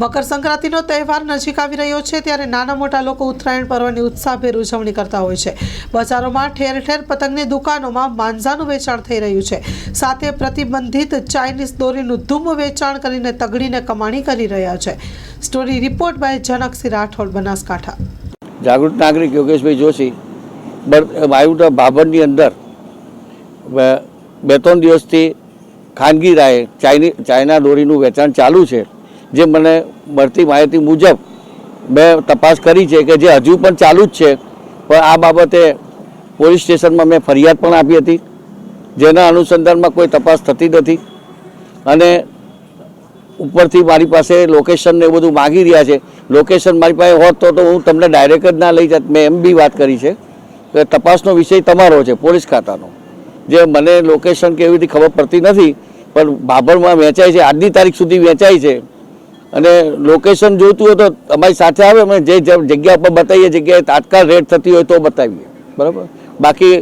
મકર સંક્રાંતિનો તહેવાર નજીક આવી રહ્યો છે ત્યારે નાના મોટા લોકો ઉત્તરાયણ પર્વની ઉત્સાહભેર ઉજવણી કરતા હોય છે. બજારોમાં ઠેર ઠેર પતંગની દુકાનોમાં માંજાનું વેચાણ થઈ રહ્યું છે. સાથે પ્રતિબંધિત ચાઇનીઝ દોરીનું ધૂમ વેચાણ કરીને તગડીને કમાણી કરી રહ્યા છે. Story report by Janaksinh Rathod, Banaskantha. જાગૃત નાગરિક યોગેશભાઈ જોશી વાયુટા ભાભરની અંદર બે ત્રણ દિવસથી ખાનગી રાયે ચાઇની ચાઇના દોરીનું વેચાણ ચાલુ છે. જે મને મળતી માહિતી મુજબ મેં તપાસ કરી છે કે જે હજુ પણ ચાલુ જ છે. પણ આ બાબતે પોલીસ સ્ટેશનમાં મેં ફરિયાદ પણ આપી હતી. જેના અનુસંધાનમાં કોઈ તપાસ થતી નથી. અને ઉપરથી મારી પાસે લોકેશન ને બધું માગી રહ્યા છે. લોકેશન મારી પાસે હોત તો હું તમને ડાયરેક્ટ જ ના લઈ જાત. મેં એમ બી વાત કરી છે કે તપાસનો વિષય તમારો છે, પોલીસ ખાતાનો. જે મને લોકેશન કેવી રીતે ખબર પડતી નથી, પણ બાબરમાં વેચાય છે. આજની તારીખ સુધી વેચાય છે. અને લોકેશન જોઈતું હોય તો અમારી સાથે આવે, અમે જે જગ્યા પર બતાવીએ, જગ્યાએ તાત્કાલ રેડ થતી હોય તો બતાવીએ. બરાબર? બાકી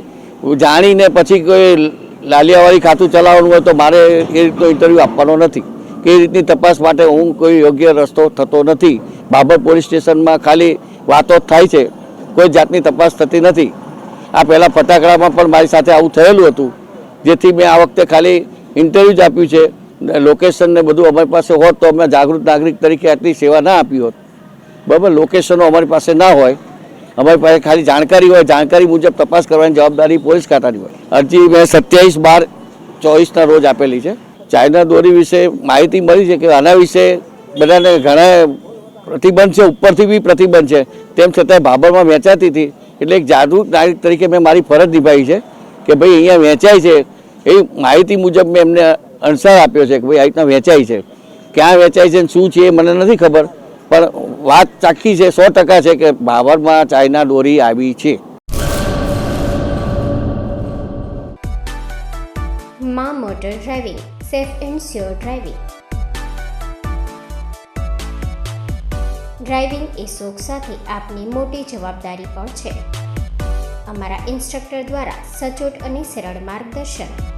જાણીને પછી કોઈ લાલિયાવાળી ખાતું ચલાવવાનું હોય તો મારે એ રીતનો ઇન્ટરવ્યૂ આપવાનો નથી. કે એ રીતની તપાસ માટે હું કોઈ યોગ્ય રસ્તો થતો નથી. બાબર પોલીસ સ્ટેશનમાં ખાલી વાતો થાય છે. કોઈ જાતની તપાસ થતી નથી. આ પહેલાં ફટાકડામાં પણ મારી સાથે આવું થયેલું હતું, જેથી મેં આ વખતે ખાલી ઇન્ટરવ્યૂ જ આપ્યું છે. લોકેશન ને બધું અમારી પાસે હોત તો અમે જાગૃત નાગરિક તરીકે આટલી સેવા ના આપી હોત. બરાબર? લોકેશનો અમારી પાસે ના હોય. અમારી પાસે ખાલી જાણકારી હોય. જાણકારી મુજબ તપાસ કરવાની જવાબદારી પોલીસ ખાતાની હોય. અરજી મેં સત્યાવીસ બાર ચોવીસના રોજ આપેલી છે. ચાઇના દોરી વિશે માહિતી મળી છે કે આના વિશે બધાને ઘણા પ્રતિબંધ છે, ઉપરથી બી પ્રતિબંધ છે. તેમ છતાં ભાભરમાં વેચાતી હતી. એટલે એક જાગૃત નાગરિક તરીકે મેં મારી ફરજ નિભાવી છે કે ભાઈ અહીંયા વેચાય છે. એ માહિતી મુજબ મેં એમને અણસાર આપ્યો છે કે ભાઈ આ રીતના વેચાય છે. ક્યાં વેચાય છે શું છે એ મને નથી ખબર. પણ વાત ચાખી છે, સો ટકા છે કે ભાવરમાં ચાઇના દોરી આવી છે. મા motor driving, safe and sure driving. Driving એ શોખ સાથે આપની મોટી જવાબદારી પણ છે. અમારા ઇન્સ્ટ્રક્ટર દ્વારા સચોટ અને સરળ માર્ગદર્શન.